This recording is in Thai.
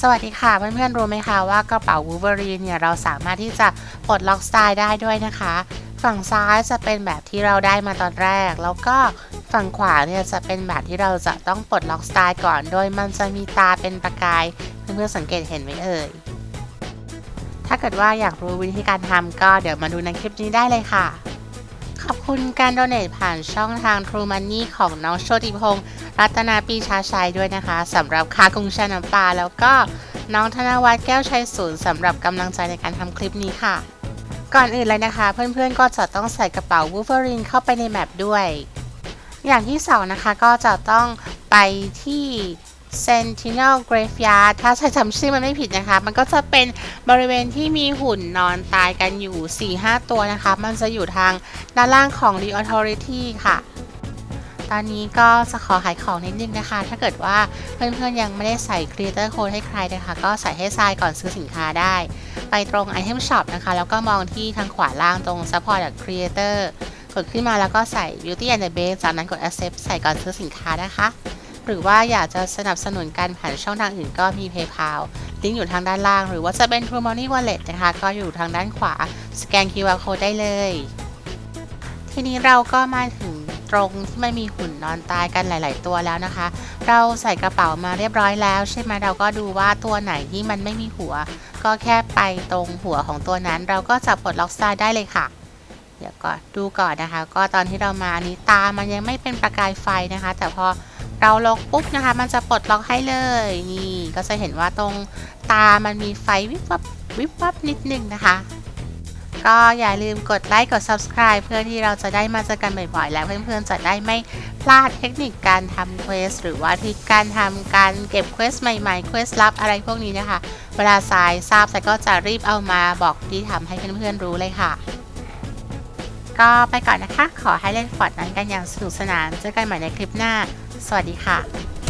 สวัสดีค่ะเพื่อนๆรู้ไหมคะว่ากระเป๋า Wolverine เนี่ยเราสามารถที่จะปลดล็อกสไตล์ได้ด้วยนะคะ ฝั่งซ้ายจะเป็นแบบที่เราได้มาตอนแรก แล้วก็ฝั่งขวาเนี่ยจะเป็นแบบที่เราจะต้องปลดล็อกสไตล์ก่อน โดยมันจะมีตาเป็นประกายเพื่อนๆสังเกตเห็นไหมเอ่ยถ้าเกิดว่าอยากรู้วิธีการทำก็เดี๋ยวมาดูในคลิปนี้ได้เลยค่ะ ขอบคุณการโดเนทผ่านช่องทาง True Money ของน้องโชติพงศ์ รัตนาปีชาชัยด้วยนะคะสำหรับคากุงช่น้ำปลาแล้วก็น้องธนวัฒน์แก้วชัยศูนย์สำหรับกำลังใจในการทำคลิปนี้ค่ะ ก่อนอื่นเลยนะคะ เพื่อนๆก็จะต้องใส่กระเป๋า Wolverine เข้าไปในแมปด้วย อย่างที่สองนะคะก็จะต้องไปที่ Sentinel Graveyard ถ้าใช้จำชื่อมันไม่ผิดนะคะ มันก็จะเป็นบริเวณที่มีหุ่นนอนตายกันอยู่ 4-5 ตัวนะคะ มันจะอยู่ทางด้านล่างของ The Authority ค่ะ ตอนนี้ก็จะขอขายของนิดนึงนะคะ ถ้าเกิดว่าเพื่อนๆยังไม่ได้ใส่ Creator Code ให้ใครนะคะ ก็ใส่ให้ทรายก่อนซื้อสินค้าได้ ไปตรง Item Shop นะคะ แล้วก็มองที่ทางขวาล่างตรง Support Creator กดขึ้นมาแล้วก็ใส่ Beauty and the Beast จากนั้นกด Accept ใส่ก่อนซื้อสินค้านะคะ หรือว่าอยากจะสนับสนุนการผ่านช่องทางอื่นก็มี PayPal ลิงก์อยู่ทางด้านล่าง หรือว่าจะเป็น True Money Wallet นะคะ ก็อยู่ทางด้านขวา สแกน QR Code ได้เลย ทีนี้เราก็มาถึง ตรงที่มันมีหุ่นนอนตายกันหลาย ๆ ตัวแล้วนะคะ เราใส่กระเป๋ามาเรียบร้อยแล้ว ใช่ไหมเราก็ดูว่าตัวไหนที่มันไม่มีหัว ก็แค่ไปตรงหัวของตัวนั้น เราก็จะปลดล็อกสไตล์ได้เลยค่ะ เดี๋ยวก่อนดูก่อนนะคะ ก็ตอนที่เรามาอันนี้ตามันยังไม่เป็นประกายไฟนะคะ แต่พอเราล็อกปุ๊บนะคะ มันจะปลดล็อกให้เลยนี่ก็จะเห็นว่าตรงตามันมีไฟวิบวับวิบวับนิดนึงนะคะ ก็อย่าลืมกดไลค์กด subscribe เพื่อที่เราจะได้มาเจอกันบ่อยๆ แล้วเพื่อนๆจะได้ไม่พลาดเทคนิคการทำเควสหรือว่าทริคการทำการเก็บเควสใหม่ๆเควสลับอะไรพวกนี้นะคะ เวลาสายทราบสายก็จะรีบเอามาบอกที่ทำให้เพื่อนๆรู้เลยค่ะ ก็ไปก่อนนะคะ ขอให้เล่นฟอร์ดนั้นกันอย่างสนุกสนานเจอกันใหม่ในคลิปหน้า สวัสดีค่ะ